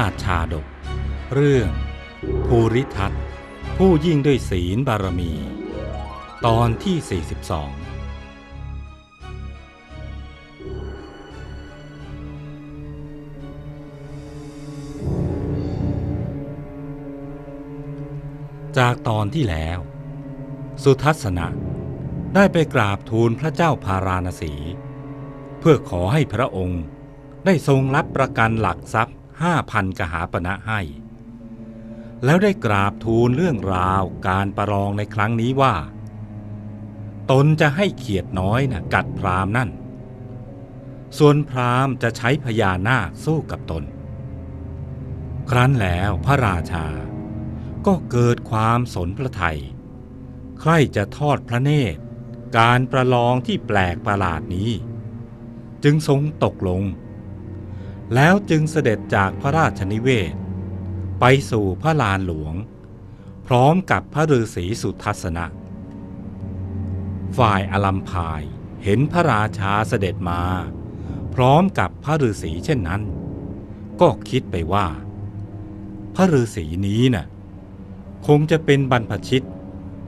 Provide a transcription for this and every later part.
าติชาดก เรื่อง ภูริทัตผู้ยิ่งด้วยศีลบารมี ตอนที่ 42 จากตอนที่แล้ว สุทัศนะได้ไปกราบทูลพระเจ้าพาราณสี เพื่อขอให้พระองค์ได้ทรงรับประกันหลักทรัพย์ ห้าพันกหาปณะให้ แล้วได้กราบทูลเรื่องราวการประลองในครั้งนี้ว่า ตนจะให้เขียดน้อยนะ่ะกัดพรามนั่น ส่วนพรามจะใช้พญานาคสู้กับตน ครั้นแล้วพระราชาก็เกิดความสนพระไทย ใครจะทอดพระเนตร การประลองที่แปลกประหลาดนี้ จึงทรงตกลง แล้วจึงเสด็จจากพระราชนิเวศ ไปสู่พระลานหลวง พร้อมกับพระฤาษีสุทัศนะ ฝ่ายอลัมพายเห็นพระราชาเสด็จมา พร้อมกับพระฤาษีเช่นนั้น ก็คิดไปว่า พระฤาษีนี้น่ะคงจะเป็นบรรพชิต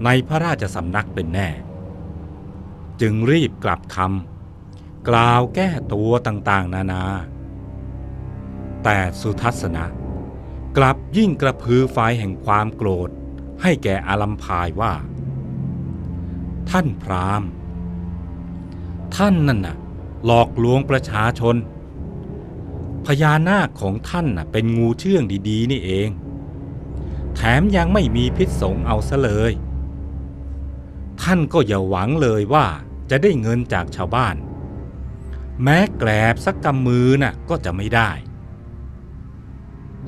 ในพระราชสำนักเป็นแน่ จึงรีบกลับคำกล่าวแก้ตัวต่างๆ นานา แต่สุทัศนะ กลับยิ่งกระพือไฟแห่งความโกรธ ให้แก่อาลัมพายว่า ท่านพราหมณ์ท่านนั่นน่ะ หลอกลวงประชาชน พญานาคของท่านน่ะ เป็นงูเชื่องดี ๆ นี่เอง แถมยังไม่มีพิษสงเอาซะเลย ท่านก็อย่าหวังเลยว่าจะได้เงินจากชาวบ้าน แม้แกลบสักกำมือน่ะก็จะไม่ได้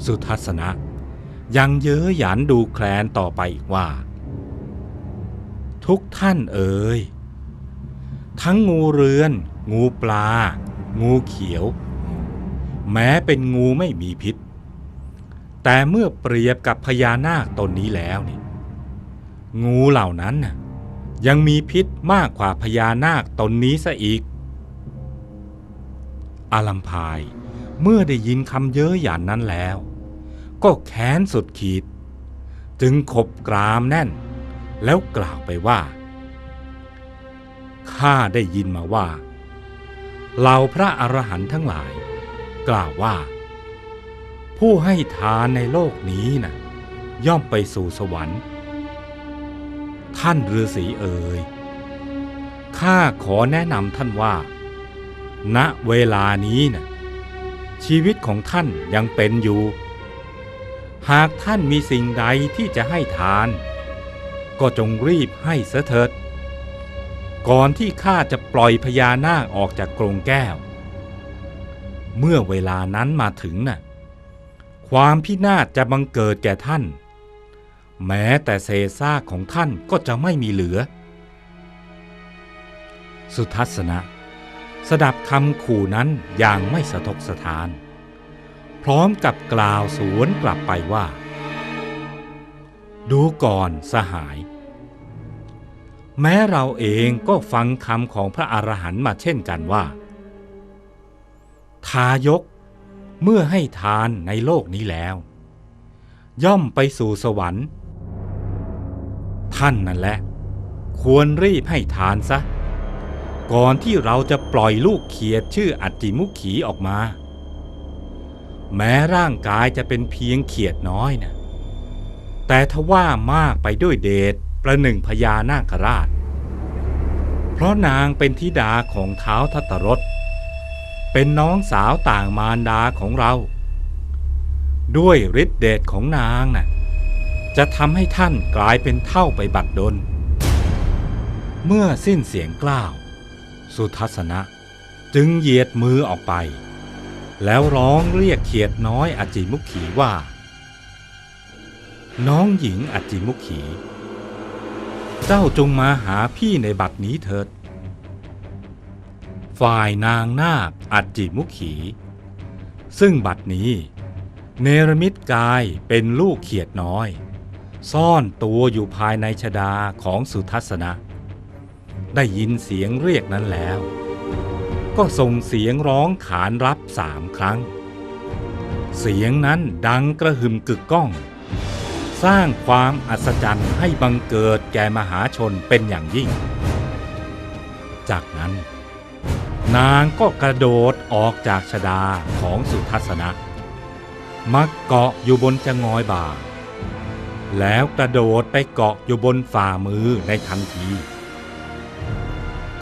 สุทัศนะ ยังเย้ยหยันดูแคลนต่อไปอีกว่า ทุกท่านเอ่ยทั้งงูเรือน งูปลา งูเขียว แม้เป็นงูไม่มีพิษ แต่เมื่อเปรียบกับพญานาคตนนี้แล้วนี่งูเหล่านั้นน่ะยังมีพิษมากกว่าพญานาคตนนี้ซะอีก อาลัมพาย เมื่อได้ยินคำเย้ยหยันนั้นแล้ว ก็แค้นสุดขีด จึงขบกรามแน่น แล้วกล่าวไปว่า ข้าได้ยินมาว่าเหล่าพระอรหันต์ทั้งหลาย กล่าวว่า ผู้ให้ทานในโลกนี้นะ่ะ ย่อมไปสู่สวรรค์ ท่านฤาษีเอ๋ยข้าขอแนะนำท่านว่า ณเวลานี้นะ่ะ ชีวิตของท่านยังเป็นอยู่ หากท่านมีสิ่งใดที่จะให้ทาน ก็จงรีบให้เสถิด ก่อนที่ข้าจะปล่อยพญานาคออกจากกรงแก้ว เมื่อเวลานั้นมาถึงน่ะ ความพินาศจะบังเกิดแก่ท่าน แม้แต่เศษซากของท่านก็จะไม่มีเหลือ สุทัศนะ สดับคำขู่นั้นอย่างไม่สะทกสะทาน พร้อมกับกล่าวสวนกลับไปว่า ดูก่อนสหาย แม้เราเองก็ฟังคำของพระอรหันต์มาเช่นกันว่า ทายกเมื่อให้ทานในโลกนี้แล้ว ย่อมไปสู่สวรรค์ ท่านนั่นแหละ ควรรีบให้ทานซะ ก่อนที่เราจะปล่อยลูกเขียดชื่ออัจจิมุขีออกมา แม้ร่างกายจะเป็นเพียงเขียดน้อยนะแต่ทว่ามากไปด้วยเดชประหนึ่งพญานาคราช เพราะนางเป็นธิดาของเท้าทัตรสเป็นน้องสาวต่างมารดาของเรา ด้วยฤทธิเดชของนางน่ะจะทำให้ท่านกลายเป็นเท่าไปบัดดล เมื่อสิ้นเสียงกล้าว สุทัศนะจึงเหยียดมือออกไป แล้วร้องเรียกเขียดน้อยอจิมุขีว่า น้องหญิงอจิมุขี เจ้าจงมาหาพี่ในบัดนี้เถิด ฝ่ายนางนาคอจจิมุขี ซึ่งบัดนี้ เนรมิตกายเป็นลูกเขียดน้อย ซ่อนตัวอยู่ภายในชดาของสุทัศนะ ได้ยินเสียงเรียกนั้นแล้ว ก็ส่งเสียงร้องขานรับสามครั้ง เสียงนั้นดังกระหึ่มกึกก้อง สร้างความอัศจรรย์ให้บังเกิดแก่มหาชนเป็นอย่างยิ่ง จากนั้น นางก็กระโดดออกจากชดาของสุทัศนะมาเกาะอยู่บนจงอยบ่า แล้วกระโดดไปเกาะอยู่บนฝ่ามือในทันที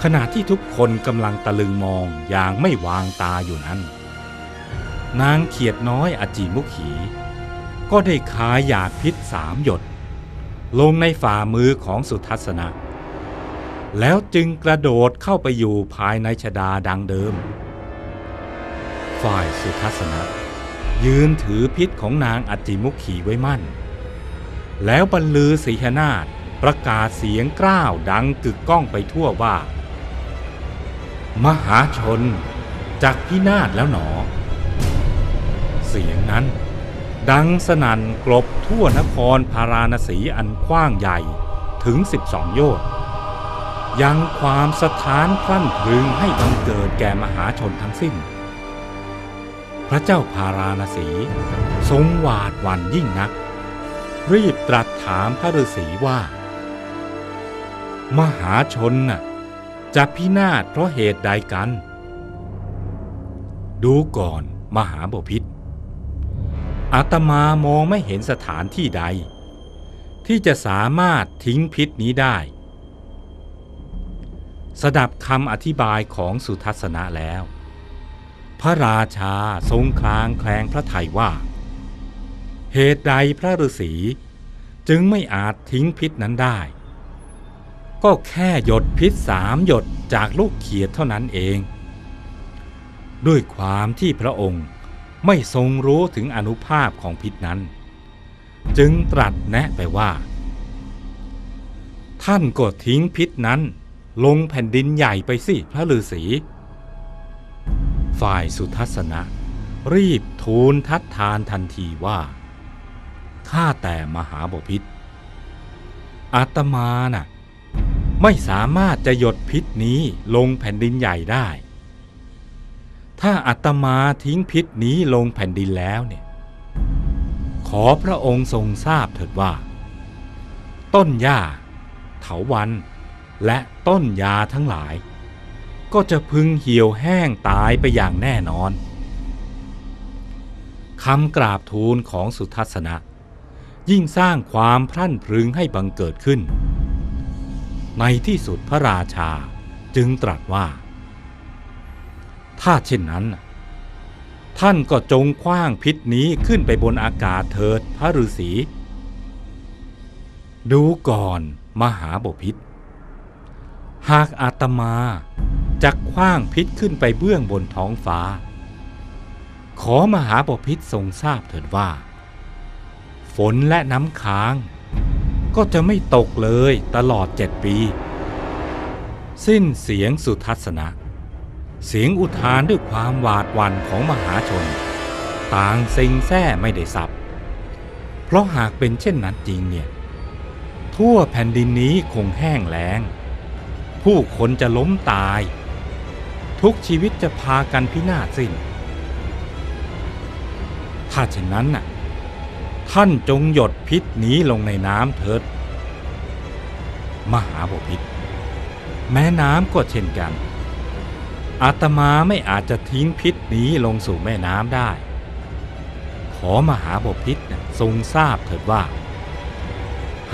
ขณะที่ทุกคนกำลังตะลึงมองอย่างไม่วางตาอยู่นั้น นางเขียดน้อยอจีมุขี ก็ได้คายหยาดพิษสามหยด ลงในฝ่ามือของสุทัศนะ แล้วจึงกระโดดเข้าไปอยู่ภายในชดาดังเดิม ฝ่ายสุทัศนะ ยืนถือพิษของนางอจิมุขีไว้มั่น แล้วบรรลือสีหนาฏประกาศเสียงกล้าวดังกึกก้องไปทั่วว่า มหาชนจากพินาศแล้วหนอ เสียงนั้น ดังสนั่นกลบทั่วนครพาราณสีอันกว้างใหญ่ถึง12โยชน์ยังความสถานคลั่นพรึงให้บังเกิดแก่มหาชนทั้งสิ้น พระเจ้าพาราณสีทรงหวาดหวั่นยิ่งนัก รีบตรัสถามพระฤาษีว่า มหาชนน่ะ จะพินาศเพราะเหตุใดกัน ดูก่อนมหาบพิษอาตมามองไม่เห็นสถานที่ใด ที่จะสามารถทิ้งพิษนี้ได้ สดับคำอธิบายของสุทัศนะแล้ว พระราชาทรงคลางแคลงพระไทยว่า เหตุใดพระฤาษีจึงไม่อาจทิ้งพิษนั้นได้ ก็แค่หยดพิษสามหยดจากลูกเขียดเท่านั้นเอง ด้วยความที่พระองค์ไม่ทรงรู้ถึงอนุภาพของพิษนั้น จึงตรัสแนะไปว่า ท่านก็ทิ้งพิษนั้น ลงแผ่นดินใหญ่ไปสิพระฤาษีฝ่ายสุทัศนะ รีบทูลทัดทานทันทีว่าข้าแต่มหาบพิษอาตมาน่ะ ไม่สามารถจะหยดพิษนี้ลงแผ่นดินใหญ่ได้ ถ้าอาตมาทิ้งพิษนี้ลงแผ่นดินแล้วเนี่ย ขอพระองค์ทรงทราบเถิดว่า ต้นหญ้า เถาวัน และต้นยาทั้งหลาย ก็จะพึงเหี่ยวแห้งตายไปอย่างแน่นอนคำกราบทูลของสุทัศนะ ยิ่งสร้างความพรั่นพรึงให้บังเกิดขึ้น ในที่สุดพระราชาจึงตรัสว่า ถ้าเช่นนั้น ท่านก็จงคว้างพิษนี้ขึ้นไปบนอากาศเถิดพระฤาษีดูก่อนมหาบพิษ หากอาตมาจะคว้างพิษขึ้นไปเบื้องบนท้องฟ้า ขอมหาบพิษทรงทราบเถิดว่า ฝนและน้ำค้าง ก็จะไม่ตกเลยตลอดเจ็ดปี สิ้นเสียงสุทัศนะ เสียงอุทานด้วยความหวาดหวั่นของมหาชน ต่างเซ็งแซ่ไม่ได้สับ เพราะหากเป็นเช่นนั้นจริงเนี่ย ทั่วแผ่นดินนี้คงแห้งแล้ง ผู้คนจะล้มตาย ทุกชีวิตจะพากันพินาศสิ้น ถ้าเช่นนั้นน่ะ ท่านจงหยดพิษนี้ลงในน้ำเถิด มหาบพิษแม้น้ำก็เช่นกัน อาตมาไม่อาจจะทิ้งพิษนี้ลงสู่แม่น้ำได้ ขอมหาบพิษน่ะทรงทราบเถิดว่า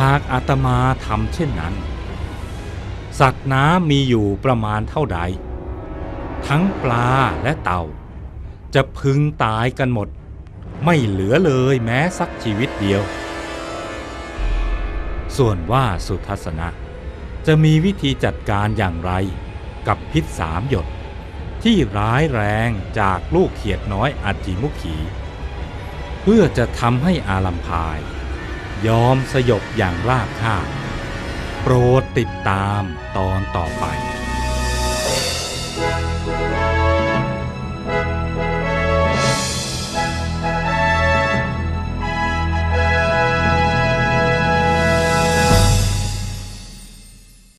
หากอาตมาทำเช่นนั้น สัตว์น้ำมีอยู่ประมาณเท่าใด ทั้งปลาและเต่า จะพึงตายกันหมด ไม่เหลือเลยแม้สักชีวิตเดียว ส่วนว่าสุทัศนะ จะมีวิธีจัดการอย่างไรกับพิษสามหยด ที่ร้ายแรงจากลูกเขียดน้อยอัจจิมุขี เพื่อจะทำให้อาลัมพาย ยอมสยบอย่างราบคาบโปรดติดตามตอนต่อไป